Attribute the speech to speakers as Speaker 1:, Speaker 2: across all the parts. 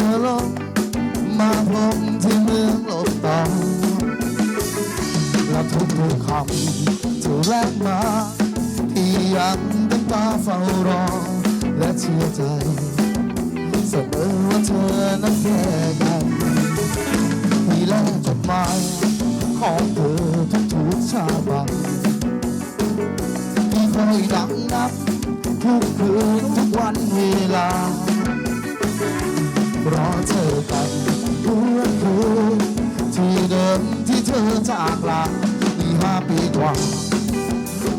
Speaker 1: ธอลงมาพบที่เมืองโลกตองและทุกทุกคำที่แลกมาที่ยังตั้งตาเฝ้ารอ และเชื่อใจเสมอว่าเธอนั้นแค่กันที่แลกจดหมายของเธอทุกๆชาบังที่คอยดังนับทุกคืนทุกวันเวลา รอเจอกันทุกคืนที่เดิมที่เธอจากลาอีกห้าปีกว่า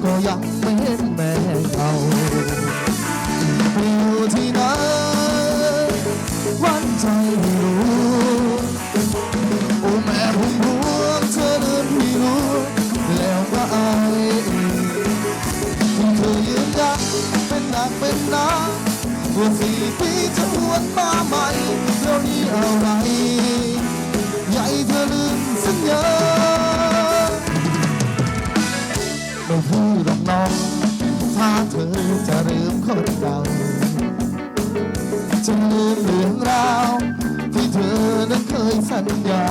Speaker 1: ก็ยังไม่เห็นแม่เขา ถ้าเธอจะลืมคนเก่าจะลืมเรื่องราวที่เธอนั้นเคยสัญญา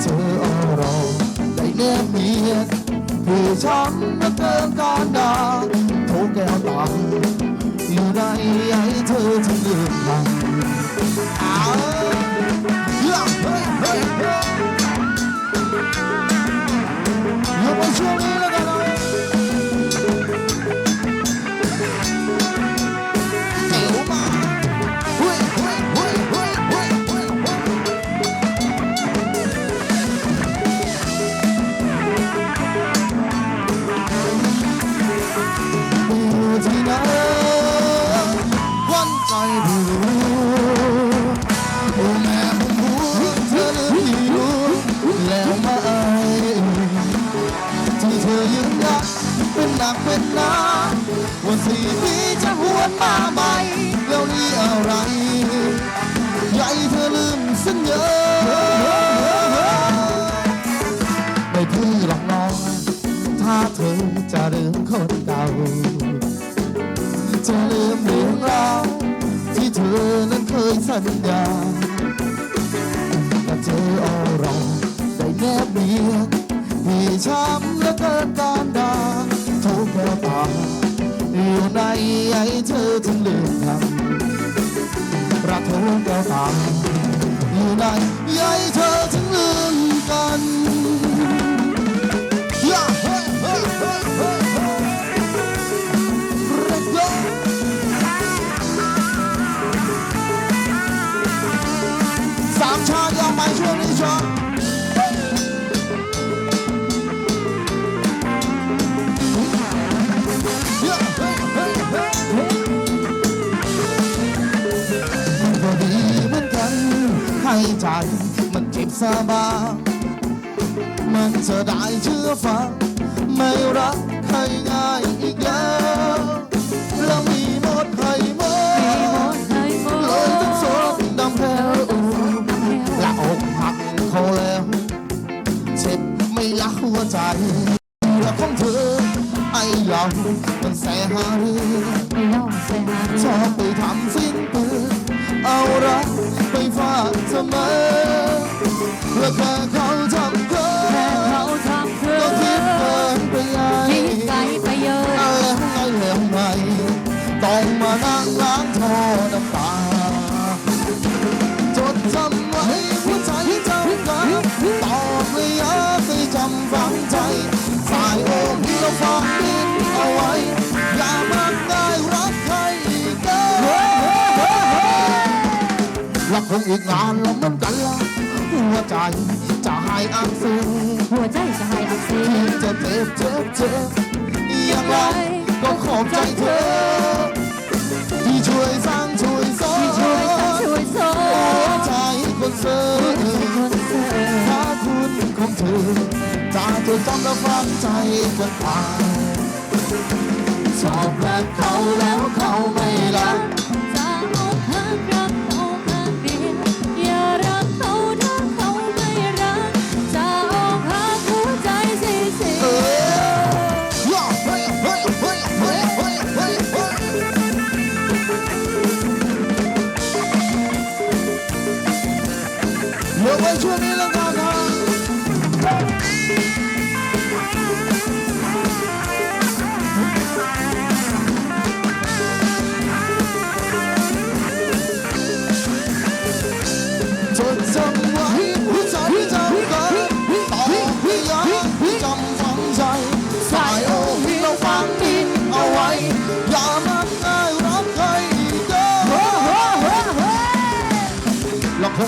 Speaker 1: เธอเอารอได้แนบเนียนคือช้ำมาเกินการดาโทรแก้วตาอยู่ในให้เธอถึงลืมมัน จะลืมเรื่องราวที่เธอนั้นเคยสัญญาแต่เธอเอาเราได้แนบเนียนมีช้ำและเกินการด่าทุกแก้วตาอยู่ในไอ้เธอถึงลืมทำรักเธอแก้วตาอยู่ในไอ้เธอถึงลืมามชาติยังไม่ช่วยนี้ชอบ Yeah, hey, hey, hey, hey. มันก็ดีเหมือนกัน ให้ใจมันเจ็บซาบางมันจะได้เชื่อฟังไม่รักใครง่ายอีกแล้ว และของเธอไอ้เรามันแสหาเรื่องชอบไปทำสิ้นเปลืองเอารักไปฟาดเสมอและแค่เขาทำ รักคงอีกนานล้วเหมือนกันละหัวใจจะให้อักเสบ
Speaker 2: หัวใจจะให้อักเสบ
Speaker 1: จะเจ็บเจ็บเจ็บอย่างไรก็ขอบใจเธอ ที่ช่วยสร้างช่วยสอน
Speaker 2: ที่ช่วยสร้างช่วยสอ
Speaker 1: หัวใจคนเสิร์
Speaker 2: คนเสิร์ฟ
Speaker 1: ถ้าคุณของเธอจะจดจำและฝังใจจนตายชอบรักเขาแล้วเขาไม่รัก
Speaker 2: เดี๋ยวไว้
Speaker 1: ช่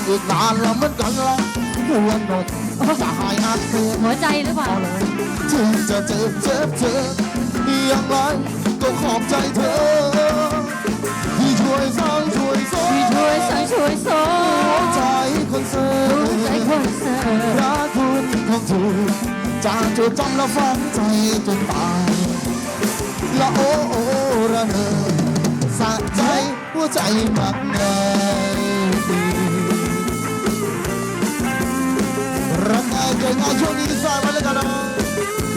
Speaker 1: อีกนานแล้วเหมือนกันละหัวหนดจะหายอาเซียน
Speaker 2: หัวใจหรือเปล่า
Speaker 1: ถึงจะเจ็บเจ็บเจ็บอย่างไรก็ขอบใจเธอ ที่ช่วยสร้างช่วยสอน
Speaker 2: ที่ช่วยสร้างช่วยสอ
Speaker 1: หัวนใจคนเสิร์
Speaker 2: หัวใจคนเสิร์ฟ
Speaker 1: พระคุณของเธอจะจดจำและฝังใจจนตายละโอ้โอ้ระเนอสะใจหัวใจมากมาย Generación y Isabel Canal.